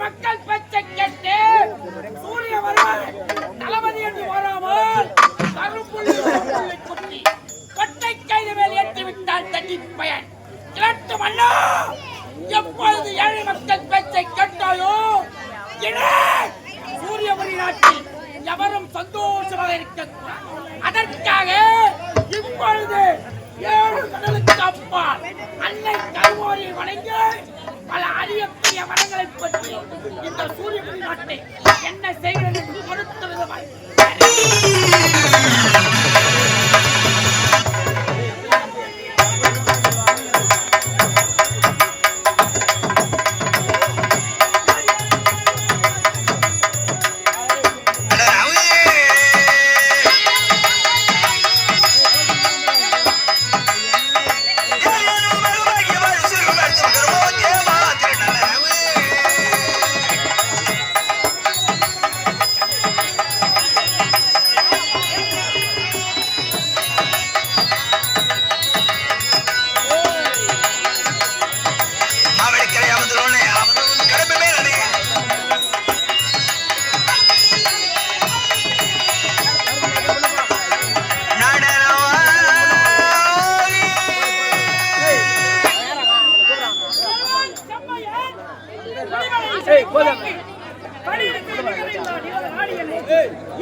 மக்கள் பேச்சை கேட்டு சூரிய வருவார் தளபதி என்று வராமல் கருப்புள்ளி குத்தி கொட்டை கைது மேல் ஏற்றிவிட்டால் தட்டி பயன் கிழட்டு மன்னா எப்பொழுது ஏழை மக்கள் பேச்சை கேட்டாயோ சூரியமணி நாட்டில் எவரும் சந்தோஷமாக இருக்கக்கூடாது. அதற்காக இப்பொழுது ஏழு கடலுக்கு அப்பால் அன்னை கருவோரை வணங்கி பல அரிய பெரிய பற்றி இந்த சூரிய நாட்டை என்ன செய்கிறது என்று கொடுத்த விதமாய்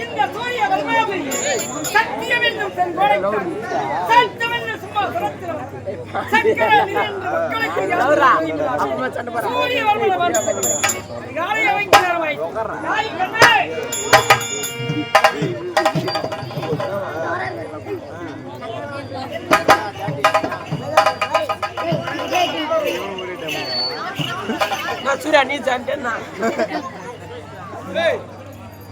இந்த சூரிய சத்தியம் என்னும் செங்கோடைத்தான் சத்தியம் என்னும் சும்மா சுரத்திரம். சக்கர நிறைந்த மக்களுக்கு யாரும் சூரிய நேரமாய் கண்ணே நீ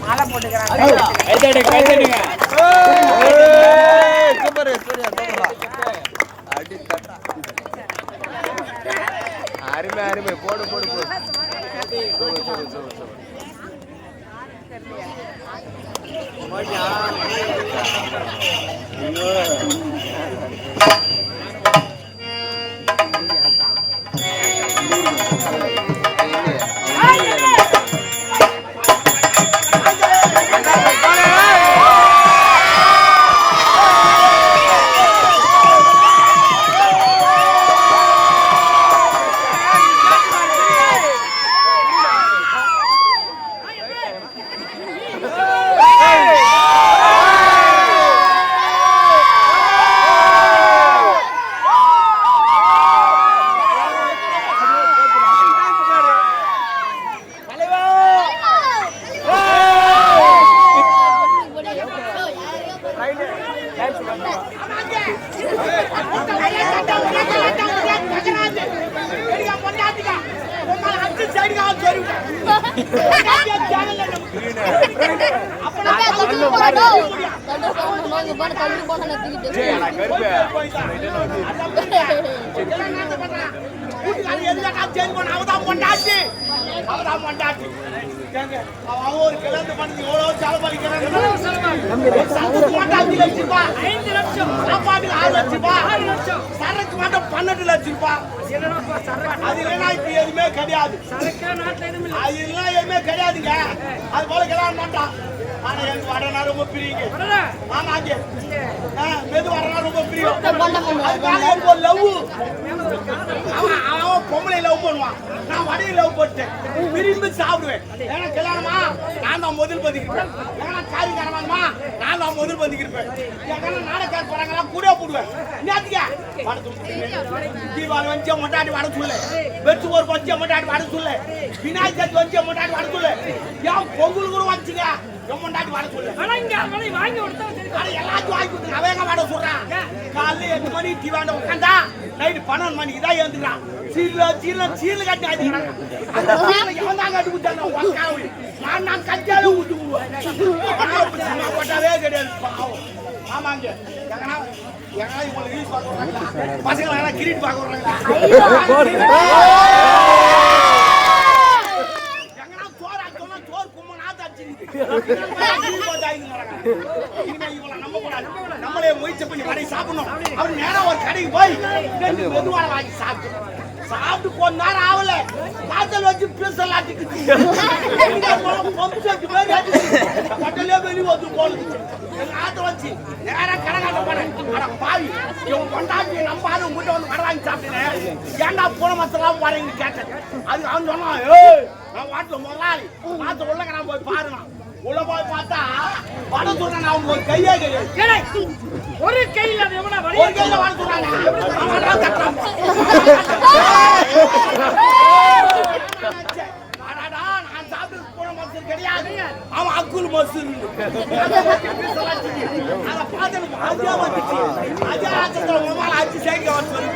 மாலை போட்டுக்கிறாங்க அருமை அருமை போடு போடு போடு சூப்பர் சூப்பர் சூப்பர் சூப்பர் ஐந்து லட்சம் சாப்பாட்டுக்கு ஆறு லட்சம் ரூபாய் ஆறு லட்சம் சரக்கு மட்டும் பன்னெண்டு லட்சம் ரூபாய் அது இல்லைன்னா இப்ப எதுவுமே கிடையாது அது இல்லைன்னா எதுவுமே கிடையாதுங்க அது போல மாட்டான் ஆனா எனக்கு வடனா ரொம்ப பிரியுங்க ஆமா ஒரு லவ் அவன் அவன் பொம்பளை லவ் பண்ணுவான் நான் வடையை லவ் போட்டேன் விரும்பி சாப்பிடுவேன் ஏன்னா கல்யாணமா நான் தான் முதல் பந்திக்கிறேன் ஏன்னா காரி கரவாங்கம்மா நான் நான் முதல் ஏன்னா போறாங்களா கூட போடுவேன் தீபாவளி வந்து மொட்டாடி வட சொல்லு வெட்டு ஒரு வச்சு மொட்டாடி வட சொல்லு விநாயகர் சதுர்த்தி வந்து மொட்டாடி வட சொல்லு ஏன் பொங்கல் கூட வச்சுக்க என் மொட்டாடி வட சொல்லு வாங்கி எல்லாத்தையும் வாங்கி கொடுத்து அவன் எங்க வாட சொல்றான் காலைல எட்டு மணி டிவாண்ட உட்காந்தா நைட்டு பன்னெண்டு மணிக்கு தான் எழுந்துக்கிறான். சீல சீல சீல கட்டி ஆடிக்கிறாங்க அந்த எவன் தான் கட்டி விட்டாங்க உக்காவு நான் நான் கட்டியாவே ஊட்டி விடுவேன். போட்டாவே கிடையாது பாவம். ஆமாங்க. எங்கனா எங்கனா இவங்களை யூஸ் பார்க்க வர்றாங்களா? பசங்களை கிரீட் பார்க்க வர்றாங்களா? நம்மளே முயற்சி பண்ணி கடை சாப்பிடணும். அவர் நேரம் ஒரு கடைக்கு போய் மெதுவான வாங்கி சாப்பிட்டு சாப்பிட்டு கொஞ்ச நேரம் ஆகல. காய்ச்சல் வச்சு பேசலாட்டிக்கு கட்டலே வெளியே வந்து போகுது எங்க ஆத்த வச்சு நேரா கடை காட்ட போனேன் பாவி இவன் கொண்டாட்டி நம்ம ஆளு உங்ககிட்ட வந்து வாங்கி சாப்பிட்டேன். ஏன்டா போன மாசம் வரீங்கன்னு கேட்டேன். அது அவன் சொன்னான் ஏய் நான் வாட்டில் முதலாளி. மாத்த உள்ள நான் போய் பாருங்க உள்ள போய் பார்த்தா வட சொல்றேன் அவங்க ஒரு கையே கிடையாது ஒரு கையில் ஒரு கையில வட சொல்றாங்க அவன் கிடையாது. அக்குல் மசூர். அதை பார்த்து அஜா வந்துச்சு. ஆச்சத்துல சேர்க்க சொல்லு.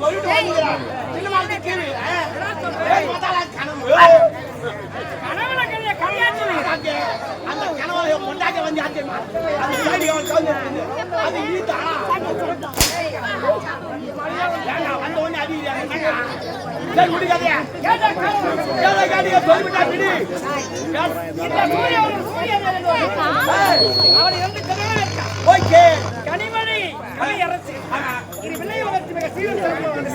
சொல்லிட்டு வந்துக்கிறான். சின்னமா இருந்து கீழே. கனவு. ஏய். அந்த கணவரை கொண்டாக்க வந்து ஆச்சரியமா அந்த சாடி அவன் கவுந்து அது ஈத்தா ஏங்க வந்த உடனே அடி சரி முடிக்காதே கேட்டா கேட்டீங்க சொல்லிவிட்டா பிடி ஓகே கனிமணி கனி அரசு இது விளையாட்டு மிக சீரும் சிறப்பும்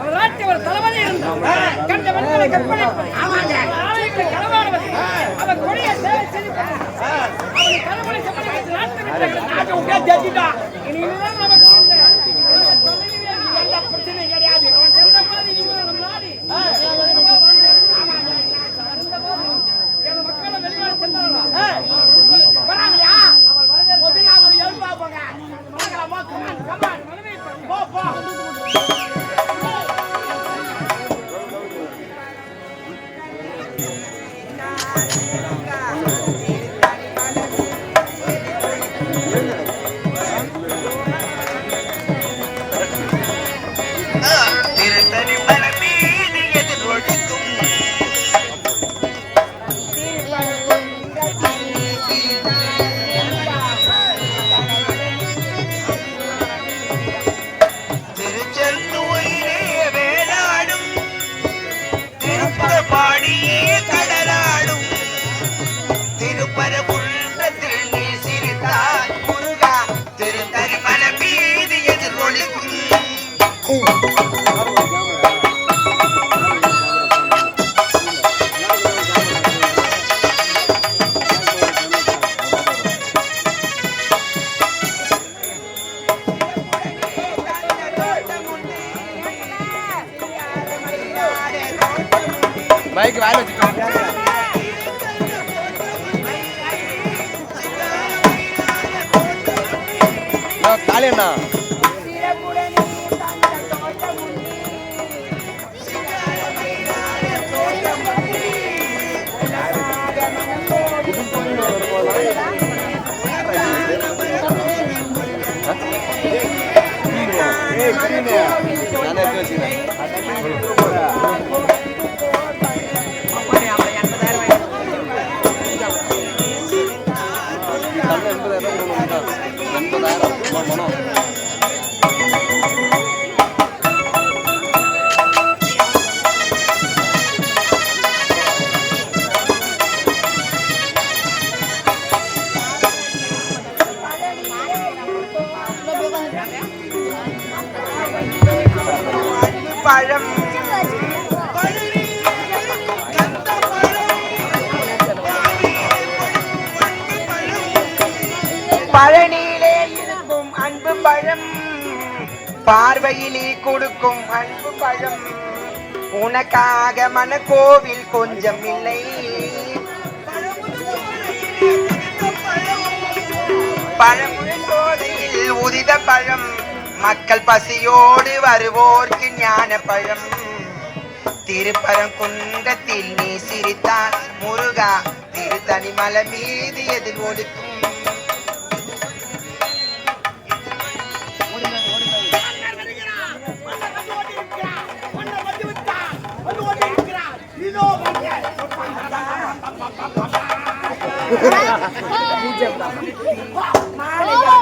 அவர் நாட்டு ஒரு தளபதி இருந்தார் கண்ட மனிதனை கற்பனை ஆமாங்க. நாளைக்கு களவாடுவது அவர் கொடிய சேவை செய்து அவனை கருமணி சம்பந்தப்பட்ட நாட்டு விட்டு நாட்டை விட்டே ஜெயிச்சிட்டா இனிமேல் நமக்கு மைக் வேலை வச்சுக்கோங்க தாலியண்ணா பார்வையிலே கொடுக்கும் அன்பு பழம். உனக்காக மனக்கோவில் கொஞ்சம் இல்லை. பழமுழ் சோலையில் உதித பழம். மக்கள் பசியோடு வருவோர்க்கு ஞான பழம். திருப்பரங்குன்றத்தில் நீ சிரித்தால் முருகா திருத்தனி மலை மீது எதில் ஒடுக்கும். மல்லிமுல்லை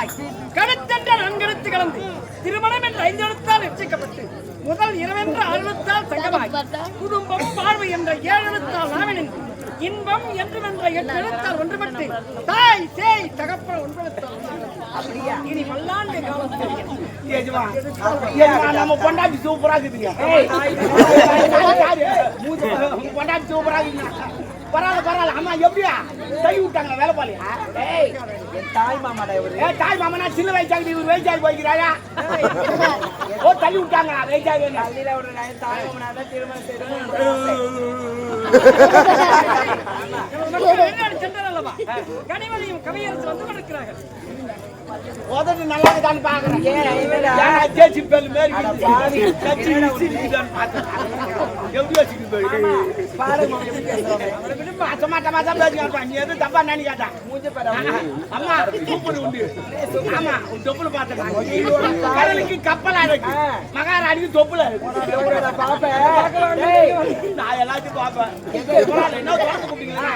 எழுத்தாய் கருத்தென்ற நன்கெழுத்து கலந்து திருமணம் என்ற ஐந்து எழுத்தால் நிச்சயிக்கப்பட்டு முதல் இரவென்ற அறுபத்தால் சங்கமாய் குடும்பம் வாழ்வு என்ற ஏழு எழுத்தால் நாவினின்று இன்பம் என்று என்ற எட்டு எழுத்தால் ஒன்றுபட்டு தாய் சேய் தகப்பன ஒன்றெழுத்தால் அப்படியா? இனி பல்லாண்டு காலத்தில் நம்ம பொண்டாட்டி சூப்பரா இருக்குதுங்க. பொண்டாட்டி சூப்பரா இருக்குங்க. பரவாயில்ல பரவாயில்ல. அம்மா எப்படியா? கை விட்டாங்களா வேலை பாலியா? ஏய். தாய் மாமாடா இவரு. ஏ தாய் மாமனா சின்ன வயசாகி இவர் வயசாகி போய்க்கிறாயா ஓ தள்ளி விட்டாங்களா வயசாகி தள்ளில விடுற தாய் மாமனா தான் சென்றார் அல்லவா கனிமொழியும் கவியரசு வந்து கொண்டிருக்கிறார்கள் உதடு நல்லா இருக்கான்னு பாக்குறேன் ஜேசி பேல் மாரி. கட்சி. எப்படி வச்சுக்கிட்டு போய்? அவரை விடுமா, அசமாட்டமா தான் பேசிக்கிட்டு நீ எதுவும் தப்பா நினைக்காத. அம்மா, சூப்பர் உண்டு. ஆமா, உன் தொப்புல. கடலுக்கு கப்பலா இருக்கு. மகாராணிக்கு தொப்புல இருக்கு. நான் எல்லாத்தையும் என்ன கூப்பிட்டீங்களா?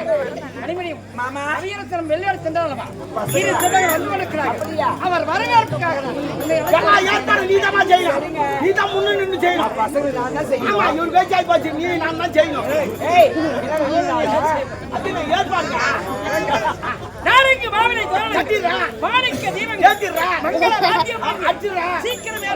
சென்றவர் வந்து கொண்டிருக்கிறார்கள் அவர் வரவேற்புக்காக தான். உன்னை அழைத்து எல்லாம் ஏற்பாடு நீதாம்மா செய்யணும். நீதான் முன்ன நின்னு செய்யணும். ஆமா, இவரு வயசாகி போச்சு, நீ நான் தான் செய்யணும். நாளைக்கு மாவினை. மாணிக்க தீபம் அடிச்சிடுறேன். சீக்கிரம்